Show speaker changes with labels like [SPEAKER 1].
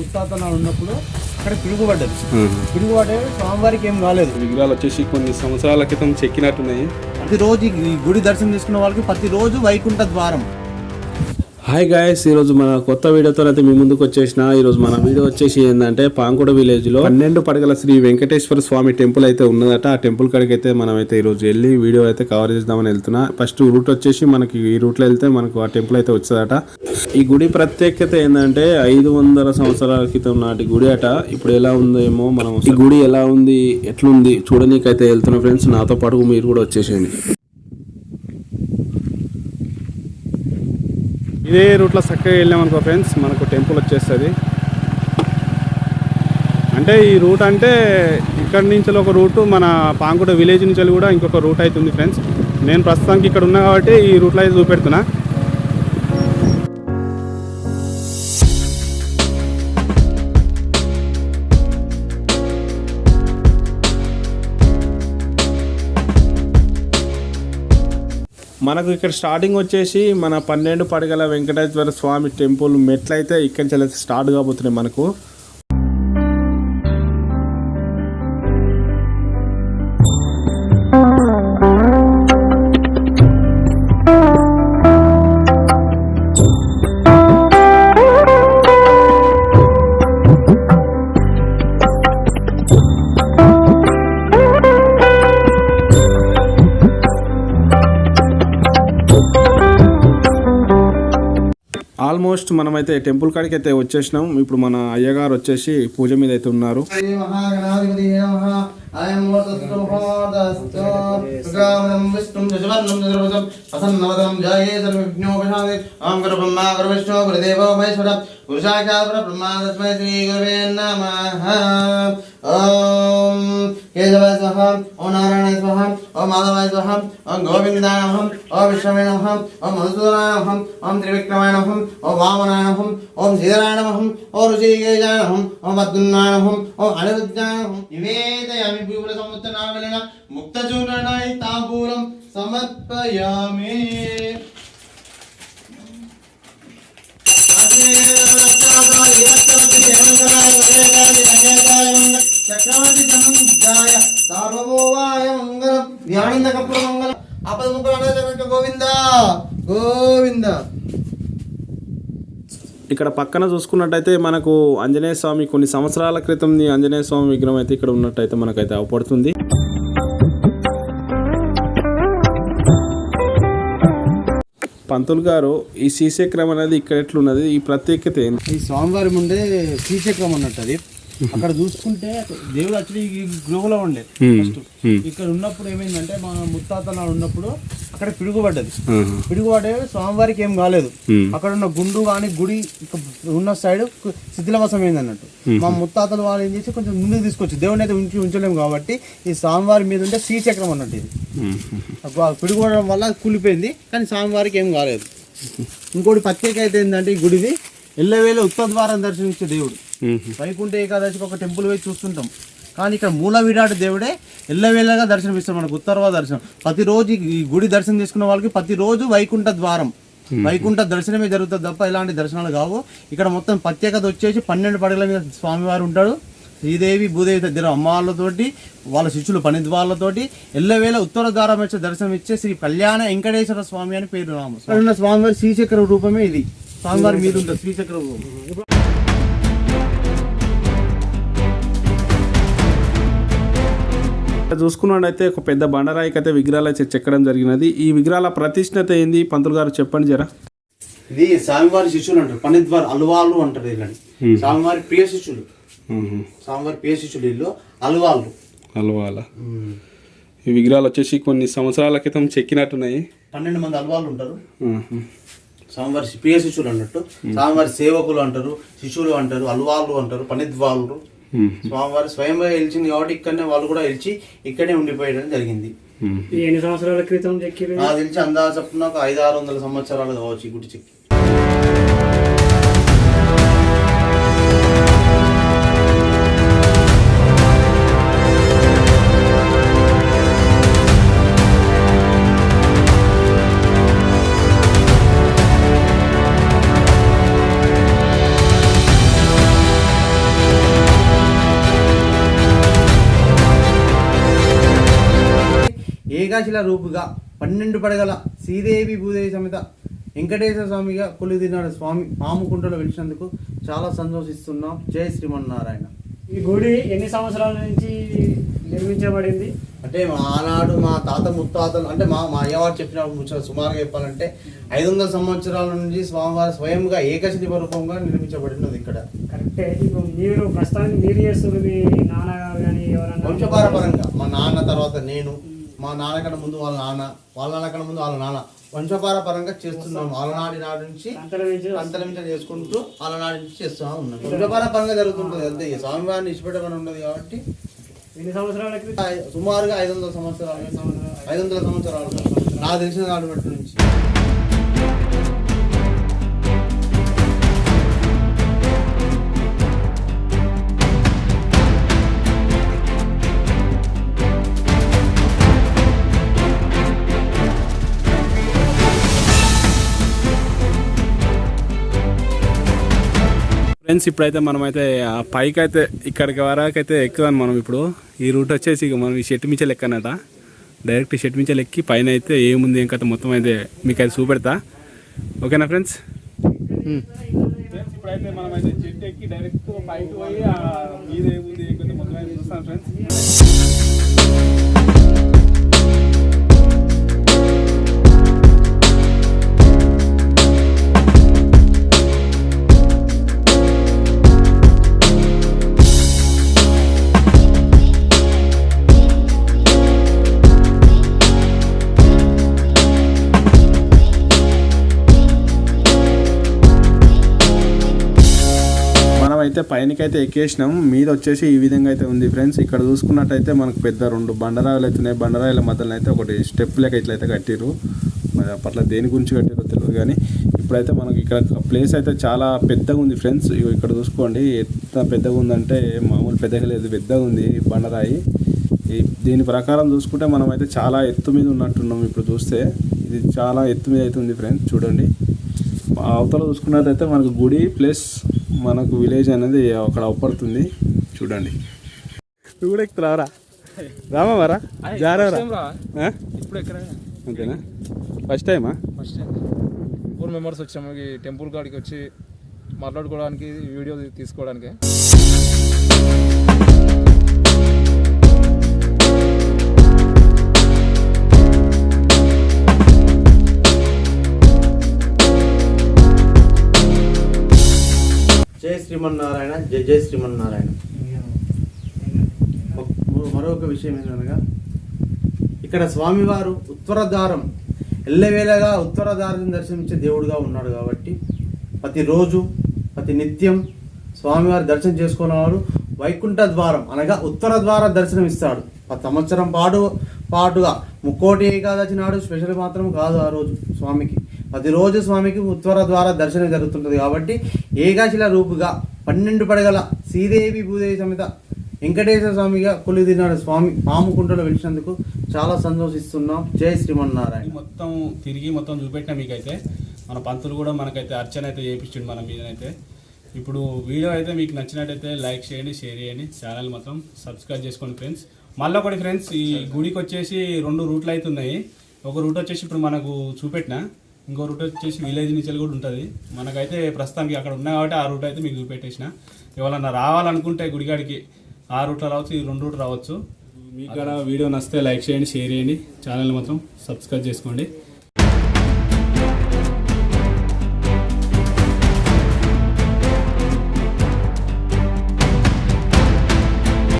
[SPEAKER 1] ముత్తాతలు ఉన్నప్పుడు అక్కడ పిడుగుపడ్డది పిడుగుపడే స్వామివారికి ఏం కాలేదు.
[SPEAKER 2] విగ్రహాలు వచ్చేసి కొన్ని సంవత్సరాల క్రితం చెక్కినట్టున్నాయి.
[SPEAKER 1] ప్రతిరోజు ఈ గుడి దర్శనం చేసుకున్న వాళ్ళకి ప్రతిరోజు వైకుంఠ ద్వారం.
[SPEAKER 2] హాయ్ గాయస్ ఈ రోజు మన కొత్త వీడియోతో అయితే మీ ముందుకు వచ్చేసిన ఈరోజు మన వీడియో వచ్చేసి ఏంటంటే పాంకుడ విలేజ్లో పన్నెండు పడగల శ్రీ వెంకటేశ్వర స్వామి టెంపుల్ అయితే ఉన్నదట. ఆ టెంపుల్ కాడికి అయితే మనం అయితే ఈరోజు వెళ్ళి వీడియో అయితే కవర్ చేద్దామని వెళ్తున్నా. ఫస్ట్ రూట్ వచ్చేసి మనకి ఈ రూట్లో వెళ్తే మనకు ఆ టెంపుల్ అయితే వచ్చేదట. ఈ గుడి ప్రత్యేకత ఏంటంటే ఐదు వందల సంవత్సరాల క్రితం నాటి గుడి అట. ఇప్పుడు ఎలా ఉందేమో మనం ఈ గుడి ఎలా ఉంది ఎట్లుంది చూడనీకైతే వెళ్తున్నా ఫ్రెండ్స్. నాతో పాటు మీరు కూడా వచ్చేసేయండి. ఇదే రూట్లో చక్కగా వెళ్ళామనుకో ఫ్రెండ్స్ మనకు టెంపుల్ వచ్చేస్తుంది. అంటే ఈ రూట్ అంటే ఇక్కడి నుంచి ఒక రూటు మన పాంకుట విలేజ్ నుంచి కూడా ఇంకొక రూట్ అవుతుంది ఫ్రెండ్స్. నేను ప్రస్తుతానికి ఇక్కడ ఉన్నా కాబట్టి ఈ రూట్లో అయితే చూపెడుతున్నా. మనకు ఇక్కడ స్టార్టింగ్ వచ్చేసి మన పన్నెండు పడగల వెంకటేశ్వర స్వామి టెంపుల్ మెట్లయితే ఇక్కడి నుంచి స్టార్ట్ కాబోతున్నాయి మనకు. ఆల్మోస్ట్ మనమైతే టెంపుల్ కాడికి అయితే వచ్చేసినాం. ఇప్పుడు మన అయ్యగారు వచ్చేసి పూజ మీద అయితే ఉన్నారు
[SPEAKER 1] శ్రీ యజమానం బ్రహ్మాదస్మై శ్రీ గురువే నమ. ఓం కేశవాయ స్వహ ఓం నారాయణ స్వహ ఓం మాధవాయ స్వహ ఓం గోవిందాయ నమః ఓం విష్ణవే నమః ఓం మధుసూదనాయ నమః ఓం త్రివిక్రమాయ ఓం వామనాయ నమః ఓం శ్రీధరాయ నమః ఓం ఋషికేశాయ నమః ఓం పద్మనాయ నమః ఓం అనిరుద్ధాయ నమః. నివేదయామి విపుల సముత్తనావలన ముక్తచూర్ణాయ తాంబూలం సమర్పయామి. చక్రవర్తి జయ సార్వభౌమాయ మంగళం వ్యాణింద కపుర మంగళం అపద ముఖ గోవింద గోవింద
[SPEAKER 2] ఇక్కడ పక్కన చూసుకున్నట్టయితే మనకు ఆంజనేయ స్వామి కొన్ని సంవత్సరాల క్రితం ఆంజనేయ స్వామి విగ్రహం అయితే ఇక్కడ ఉన్నట్టయితే మనకైతే అవపడుతుంది. పంతులు గారు ఈ శ్రీశక్రం అనేది ఇక్కడ ఎట్లున్నది? ఈ ప్రత్యేకత ఏంటి
[SPEAKER 1] ఈ స్వామివారి ముందే శ్రీచక్రం అన్నట్టు అది అక్కడ చూసుకుంటే దేవుడు యాక్చువల్లీ ఈ గ్లోవ్లో ఉండే ఫస్ట్ ఇక్కడ ఉన్నప్పుడు ఏమైందంటే మా ముత్తాతలు ఉన్నప్పుడు అక్కడ పిడుగుపడ్డది. పిడుగుపడే స్వామివారికి ఏం కాలేదు. అక్కడ ఉన్న గుండు కానీ గుడి ఉన్న సైడ్ శిథిలవసం అయింది అన్నట్టు మా ముత్తాతలు వాళ్ళు ఏం చేసి కొంచెం ముందుకు తీసుకొచ్చి దేవుడిని అయితే ఉంచి ఉంచలేము కాబట్టి ఈ స్వామివారి మీద ఉంటే శ్రీచక్రం అన్నట్టు ఇది. పిడుగుపడడం వల్ల కూలిపోయింది కానీ స్వామివారికి ఏం కాలేదు. ఇంకోటి ప్రత్యేక అయితే ఏంటంటే ఈ గుడిది ఎల్లవేళ ఉత్తర ద్వారం దర్శనించే దేవుడు. వైకుంఠ ఏకాదశికి ఒక టెంపుల్ పోయి చూస్తుంటాం. కానీ ఇక్కడ మూల విరాట్ దేవుడే ఎల్లవేళగా దర్శనం ఇస్తాం మనకు ఉత్తర్వ దర్శనం. ప్రతిరోజు ఈ గుడి దర్శనం చేసుకున్న వాళ్ళకి ప్రతిరోజు వైకుంఠ ద్వారం. వైకుంఠ దర్శనమే జరుగుతుంది తప్ప ఎలాంటి దర్శనాలు కావు. ఇక్కడ మొత్తం ప్రత్యేకత వచ్చేసి పన్నెండు పడగల మీద స్వామివారు ఉంటాడు. శ్రీదేవి భూదేవి దగ్గర అమ్మవాళ్ళతోటి వాళ్ళ శిష్యులు పనిద్వాళ్ళతోటి ఎల్లవేళ ఉత్తర ద్వారం వచ్చే దర్శనం ఇచ్చే శ్రీ కళ్యాణ వెంకటేశ్వర స్వామి అని పేరు ఉన్న స్వామివారి శ్రీచక్ర రూపమే ఇది. స్వామివారి మీద ఉంటుంది శ్రీచక్ర రూపం.
[SPEAKER 2] చూసుకున్నట్టయితే ఒక పెద్ద బండరాయికి అయితే విగ్రహాలు అయితే చెక్కడం జరిగినది. ఈ విగ్రహాల ప్రతిష్ఠత ఏంది? పంతులు గారు చెప్పండి జరా.
[SPEAKER 1] ఇది స్వామివారి శిష్యులు అంటారు. పనిద్వార్ అల్వాళ్ళు అంటారు వీళ్ళని. స్వామివారి ప్రియ శిష్యులు. స్వామివారి ప్రియ శిష్యులు వీళ్ళు. అల్వాళ్ళు.
[SPEAKER 2] అలవాల ఈ విగ్రహాలు వచ్చేసి కొన్ని సంవత్సరాల క్రితం చెక్కినట్టున్నాయి.
[SPEAKER 1] పన్నెండు మంది అల్వాళ్ళు ఉంటారు. స్వామివారి ప్రియ శిష్యులు అన్నట్టు. స్వామివారి సేవకులు అంటారు శిష్యులు అంటారు అల్వాళ్ళు అంటారు పనిద్వాళ్ళు స్వామివారి స్వయంగా గెలిచింది కాబట్టి ఇక్కడనే వాళ్ళు కూడా గెలిచి ఇక్కడే ఉండిపోయడం జరిగింది.
[SPEAKER 3] ఎన్ని సంవత్సరాల క్రితం చెక్కి
[SPEAKER 1] నాకు తెలిసి అందాజ చెప్పున ఒక ఐదు ఆరు వందల సంవత్సరాలు కావచ్చు ఈ గుడి చెక్కి. ఏకాశిల రూపుగా పన్నెండు పడగల శ్రీదేవి భూదేవి సమేత వెంకటేశ్వర స్వామిగా కొలుదినాడు స్వామి పాముకుంటలో వెలిసినందుకు చాలా సంతోషిస్తున్నాం. జై శ్రీమన్నారాయణ.
[SPEAKER 3] ఈ గుడి ఎన్ని సంవత్సరాల నుంచి నిర్మించబడింది?
[SPEAKER 1] అంటే మా ఆనాడు మా తాత ముత్తాతలు అంటే మా మా అయ్యవారు చెప్పిన ముచ్చట సుమారుగా చెప్పాలంటే ఐదు వందల సంవత్సరాల నుంచి స్వామివారి స్వయంగా ఏకశివ రూపంగా నిర్మించబడినది ఇక్కడ.
[SPEAKER 3] కరెక్టే. ఇప్పుడు మీరు ప్రస్తుతానికి మీరు చేస్తున్నారు మీ నాన్నగారు కానీ ఎవరన్నా?
[SPEAKER 1] వంశపారపరంగా. మా నాన్న తర్వాత నేను మా నాన్న కన్నా ముందు వాళ్ళ నాన్న వాళ్ళ నాన్న కన్నా ముందు వాళ్ళ నాన్న వంశపారపరంగా చేస్తున్నాము అలనాటి నాటి నుంచి
[SPEAKER 3] అంతరం నుంచి
[SPEAKER 1] అంతరించ చేసుకుంటూ అలనాటి నుంచి చేస్తూ ఉన్నాం వంశపారపరంగా జరుగుతుంటుంది. అంతే స్వామివారిని ఇష్టపెట్టమని ఉండదు కాబట్టి సుమారుగా ఐదు వందల సంవత్సరాలు. ఐదు వందల సంవత్సరాలు. నాకు తెలిసిన నాటి బట్టి.
[SPEAKER 2] ఫ్రెండ్స్ ఇప్పుడైతే మనమైతే ఆ పైకి అయితే ఇక్కడికి వరకు అయితే ఎక్కుదాం మనం ఇప్పుడు. ఈ రూట్ వచ్చేసి ఇక మనం ఈ షెట్ మించలు ఎక్కనట డైరెక్ట్ షెట్ మించలు ఎక్కి పైన అయితే ఏముంది ఏం కథ మొత్తం అయితే మీకు అయితే చూపెడతా. ఓకేనా ఫ్రెండ్స్? ఇప్పుడైతే మనం అయితే చెట్టు ఎక్కి డైరెక్ట్ పైకి పోయి మీద ఏముంది మొత్తం అయితే చూస్తాం ఫ్రెండ్స్. అయితే పైనకైతే ఎక్కేసినాం. మీద వచ్చేసి ఈ విధంగా అయితే ఉంది ఫ్రెండ్స్. ఇక్కడ చూసుకున్నట్టయితే మనకు పెద్ద రెండు బండరాయిలు అవుతున్నాయి బండరాయిల మధ్యలో అయితే ఒకటి స్టెప్ లెక్క ఇట్లయితే కట్టిరు మరి అప్పట్లో దేని గురించి కట్టారో తెలియదు కానీ ఇప్పుడైతే మనకి ఇక్కడ ప్లేస్ అయితే చాలా పెద్దగా ఉంది ఫ్రెండ్స్. ఇగో ఇక్కడ చూసుకోండి. ఎంత పెద్దగా ఉందంటే మామూలు పెద్దగా లేదు పెద్దగా ఉంది బండరాయి. దీని ప్రకారం చూసుకుంటే మనం అయితే చాలా ఎత్తు మీద ఉన్నట్టున్నాం ఇప్పుడు చూస్తే. ఇది చాలా ఎత్తు మీద అయితే ఉంది ఫ్రెండ్స్ చూడండి. అవతల చూసుకున్నట్టయితే మనకు గుడి ప్లస్ మనకు విలేజ్ అనేది అక్కడ అవపడుతుంది. చూడండి. నువ్వు కూడా ఎక్కుతున్నావరా రామా వరా జారావరా అంతేనా? ఫస్ట్ టైమా
[SPEAKER 4] ఫస్ట్ టైం ఫోర్ మెంబర్స్ వచ్చాము. ఈ టెంపుల్ కాడికి వచ్చి మాట్లాడుకోవడానికి వీడియో తీసుకోవడానికి.
[SPEAKER 1] శ్రీమన్నారాయణ జై జై శ్రీమన్నారాయణ. మరొక విషయం ఏంటనగా ఇక్కడ స్వామివారు ఉత్తరద్వారం ఎల్లవేళగా ఉత్తరద్వారం దర్శించే దేవుడుగా ఉన్నాడు కాబట్టి ప్రతిరోజు ప్రతి నిత్యం స్వామివారి దర్శనం చేసుకున్నవాడు వైకుంఠ ద్వారం అనగా ఉత్తర ద్వార దర్శనం ఇస్తాడు. ఆ సంవత్సరం పాటు పాటుగా ముక్కోటి ఏకాదశి నాడు స్పెషల్ మాత్రం కాదు ఆ రోజు స్వామికి. ప్రతిరోజు స్వామికి ఉత్తర ద్వారా దర్శనం జరుగుతుంటుంది కాబట్టి ఏకాశిల రూపుగా పన్నెండు పడగల శ్రీదేవి భూదేవి సమేత వెంకటేశ్వర స్వామిగా కొలుదినాడు స్వామి. పాముకుంటలో వెలిచినందుకు చాలా సంతోషిస్తున్నాం. జై శ్రీమన్నారాయణ.
[SPEAKER 2] మొత్తం తిరిగి మొత్తం చూపెట్టినా మీకైతే మన పంతులు కూడా మనకైతే అర్చన అయితే చేయించండి మన మీదనైతే. ఇప్పుడు వీడియో అయితే మీకు నచ్చినట్టయితే లైక్ చేయండి షేర్ చేయండి. ఛానల్ మొత్తం సబ్స్క్రైబ్ చేసుకోండి ఫ్రెండ్స్ మళ్ళీ ఒకటి ఫ్రెండ్స్ ఈ గుడికి వచ్చేసి రెండు రూట్లు అయితే ఉన్నాయి ఒక రూట్ వచ్చేసి ఇప్పుడు మనకు చూపెట్టిన ఇంకో రూట్ వచ్చేసి విలేజ్ నుంచి కూడా ఉంటుంది. మనకైతే ప్రస్తుతానికి అక్కడ ఉన్నాయి కాబట్టి ఆ రూట్ అయితే మీకు పెట్టేసిన. ఎవరన్నా రావాలనుకుంటే గుడిగాడికి ఆ రూట్లో రావచ్చు ఈ రెండు రూట్ రావచ్చు. మీకు వీడియో నచ్చితే లైక్ చేయండి షేర్ చేయండి. ఛానల్ మాత్రం సబ్స్క్రైబ్ చేసుకోండి.